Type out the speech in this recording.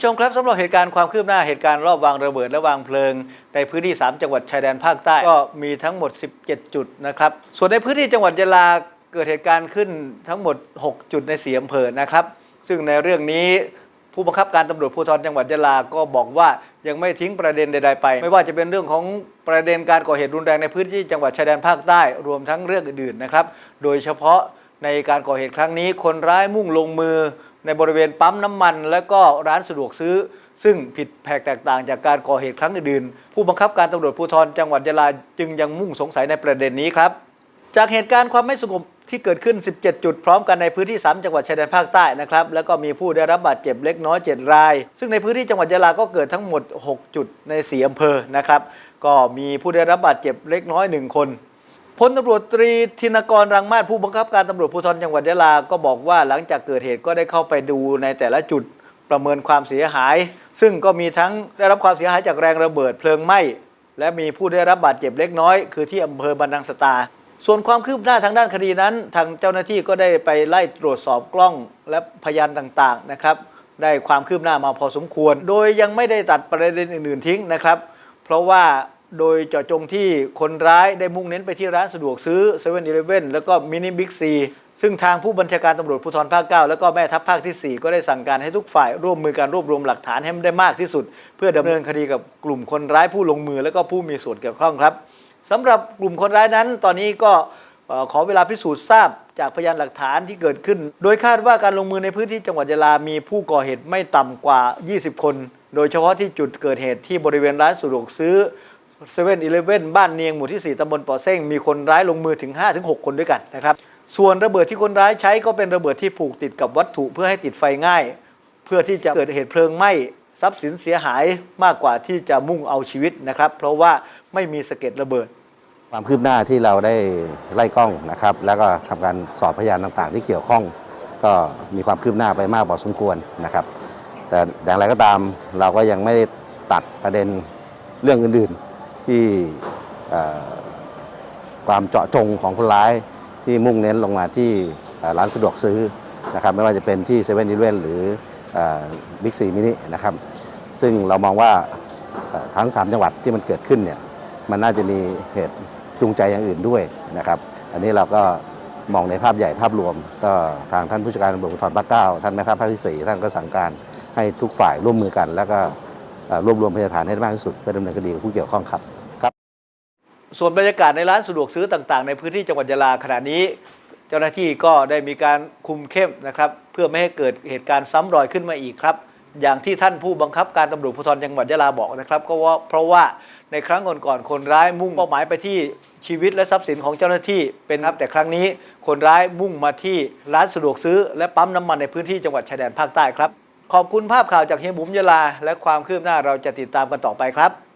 ผู้ชมครับสำหรับเหตุการณ์ความคืบหน้าเหตุการณ์รอบวางระเบิดและวางเพลิง ในพื้นที่ 3 จังหวัดชายแดนภาคใต้ก็มีทั้งหมด 17 จุดนะครับ ส่วนในพื้นที่จังหวัดยะลาเกิดเหตุการณ์ขึ้นทั้งหมด 6 จุดในสีอำเภอนะครับ ซึ่งในเรื่องนี้ผู้บังคับการตำรวจภูธรจังหวัดยะลาก็บอกว่ายังไม่ทิ้งประเด็นใดๆไป ไม่ว่าจะเป็นเรื่องของประเด็นการก่อเหตุรุนแรงในพื้นที่จังหวัดชายแดนภาคใต้รวมทั้งเรื่องอื่นๆนะครับ โดยเฉพาะในการก่อเหตุครั้งนี้คนร้ายมุ่งลงมือ ในบริเวณปั๊มน้ำมัน และก็ร้านสะดวกซื้อ ซึ่งผิดแผกแตกต่างจากการก่อเหตุครั้งอื่นๆผู้บังคับการตำรวจภูธรจังหวัดยะลาจึงยังมุ่งสงสัยในประเด็นนี้ครับ จากเหตุการณ์ความไม่สงบที่เกิดขึ้น 17 จุดพร้อมกันในพื้นที่ 3 จังหวัดชายแดนภาคใต้นะครับ แล้วก็มีผู้ได้รับบาดเจ็บเล็กน้อย 7 ราย ซึ่งในพื้นที่จังหวัดยะลาก็เกิดทั้งหมด 6 จุดใน 4 อำเภอนะครับ ก็มีผู้ได้รับบาดเจ็บเล็กน้อย 1 คน พลตำรวจตรีธินกรรังมาศผู้บังคับการตำรวจภูธรจังหวัดยะลาก็บอกว่าหลังจากเกิดเหตุก็ได้เข้าไปดูในแต่ละจุดประเมินความเสียหาย ซึ่งก็มีทั้งได้รับความเสียหายจากแรงระเบิดเพลิงไหม้และมีผู้ได้รับบาดเจ็บเล็กน้อย คือที่อำเภอบันดังสตา ส่วนความคืบหน้าทางด้านคดีนั้น ทางเจ้าหน้าที่ก็ได้ไปไล่ตรวจสอบกล้องและพยานต่างๆนะครับ ได้ความคืบหน้ามาพอสมควร โดยยังไม่ได้ตัดประเด็นอื่นๆทิ้งนะครับ เพราะว่า โดยเจาะจงที่คนร้ายได้มุ่งเน้นไปที่ร้านสะดวกซื้อ7 e เ e ่ e อแล้วก็มินิบิ๊กซีซึ่งทางผู้บัญชาการตำรวจภูธรภาค 9 แล้วก็แม่ทัพภาคที่ 4 ก็ได้สั่งการให้ทุกฝ่ายร่วมมือการรวบรวมหลักฐานให้ได้มากที่สุด เพื่อดำเนินคดีกับกลุ่มคนร้ายผู้ลงมือ และก็ผู้มีส่วนเกี่ยวข้องครับสำหรับกลุ่มคนร้ายนั้น ตอนนี้ก็ขอเวลาพิสูจน์ทราบจากพยานหลักฐานที่เกิดขึ้น โดยคาดว่าการลงมือในพื้นที่จังหวัดยะลา มีผู้ก่อเหตุไม่ต่ำกว่า 20 คน โดยเฉพาะที่จุดเกิดเหตุที่บริเวณร้านสะดวกซื้อ เซเว่นอีเลฟเว่นบ้านเนียงหมู่ที่ 4ตำบลป่อเซ้งมีคนร้ายลงมือถึง 5-6 คนด้วยกันนะครับ ส่วนระเบิดที่คนร้ายใช้ก็เป็นระเบิดที่ผูกติดกับวัตถุเพื่อให้ติดไฟง่าย เพื่อที่จะเกิดเหตุเพลิงไหม้ทรัพย์สินเสียหายมากกว่าที่จะมุ่งเอาชีวิตนะครับ เพราะว่าไม่มีสะเก็ดระเบิด ความคืบหน้าที่เราได้ไล่กล้องนะครับ แล้วก็ทำการสอบพยานต่างๆ ที่เกี่ยวข้อง ก็มีความคืบหน้าไปมากพอสมควรนะครับ แต่อย่างไรก็ตามเราก็ยังไม่ได้ตัดประเด็นเรื่องอื่นๆ ที่ความเจาะจงของคนร้ายที่มุ่งเน้นลงมาที่ร้านสะดวกซื้อนะครับไม่ว่าจะเป็นที่เซเว่นอีเลนหรือบิ๊กซีมินินะครับซึ่งเรามองว่าทั้ง 3 จังหวัดที่มันเกิดขึ้นเนี่ยมันน่าจะมีเหตุจูงใจอย่างอื่นด้วยนะครับ อันนี้เราก็มองในภาพใหญ่ภาพรวม ก็ทางท่านผู้จัดการตำรวจภูธรภาคเก้าท่านแม่ทัพภาคที่สี่ท่านก็สั่งการให้ทุกฝ่ายร่วมมือกัน แล้วก็ รวบรวมพยานฐานให้ได้มากที่สุดเพื่อดำเนินคดีกับผู้เกี่ยวข้องครับครับ ส่วนบรรยากาศในร้านสะดวกซื้อต่างๆ ในพื้นที่จังหวัดยะลาขณะนี้ เจ้าหน้าที่ก็ได้มีการคุมเข้มนะครับ เพื่อไม่ให้เกิดเหตุการณ์ซ้ำรอยขึ้นมาอีกครับอย่างที่ท่านผู้บังคับการตำรวจภูธรจังหวัดยะลาบอกนะครับก็ว่าเพราะว่าในครั้งก่อนๆคนร้ายมุ่งเป้าหมายไปที่ชีวิตและทรัพย์สินของเจ้าหน้าที่เป็นครับแต่ครั้งนี้ คนร้ายมุ่งมาที่ร้านสะดวกซื้อ และปั๊มน้ำมันในพื้นที่จังหวัดชายแดนภาคใต้ครับ ขอบคุณภาพข่าวจากเฮียบุ๋มยาลา และความคืบหน้าเราจะติดตามกันต่อไปครับ